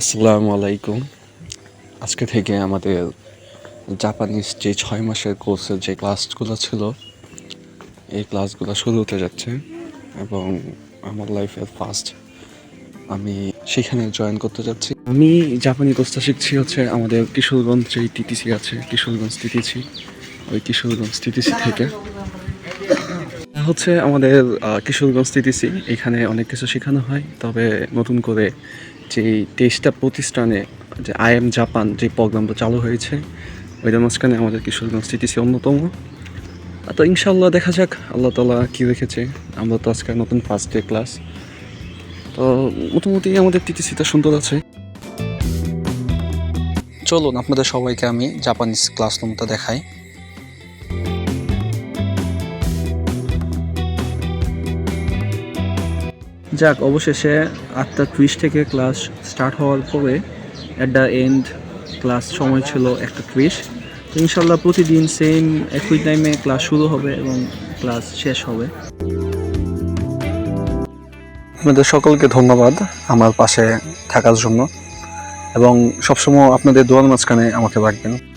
আসসালামু আলাইকুম। আজকে থেকে আমাদের জাপানিজ যে ছয় মাসের কোর্সের যে ক্লাসগুলো ছিল, এই ক্লাসগুলো শুরু হতে যাচ্ছে এবং আমার লাইফের ফার্স্ট আমি সেখানে জয়েন করতে যাচ্ছি। আমি জাপানি কোর্সটা শিখছি হচ্ছে আমাদের কিশোরগঞ্জ যে টিটিসি আছে, কিশোরগঞ্জ টিটিসি ওই কিশোরগঞ্জ টিটিসি থেকে। হচ্ছে আমাদের কিশোরগঞ্জ টিটিসি। এখানে অনেক কিছু শেখানো হয়, তবে নতুন করে যে তেইশটা প্রতিষ্ঠানে যে আই এম জাপান যে প্রোগ্রামটা চালু হয়েছে, ওইটার মাঝখানে আমাদের কিশোরগঞ্জ টিটিসি অন্যতম। তো ইনশাল্লাহ দেখা যাক, আল্লাহ তালা কী রেখেছে। আমরা তো আজকে নতুন ফার্স্ট ডে ক্লাস তো মোটামুটি আমাদের টিটিসিটা সুন্দর আছে। চলুন আপনাদের সবাইকে আমি জাপানিজ ক্লাসরুমটা দেখাই। যাক, অবশেষে আটটা ত্রিশ থেকে ক্লাস স্টার্ট হওয়ার পরে অ্যাট দ্য এন্ড ক্লাস সময় ছিল একটা ত্রিশ তো ইনশাল্লাহ প্রতিদিন সেম একই টাইমে ক্লাস শুরু হবে এবং ক্লাস শেষ হবে। আপনাদের সকলকে ধন্যবাদ আমার পাশে থাকার জন্য। এবং সবসময় আপনাদের দোয়ার মাঝখানে আমাকে রাখবেন।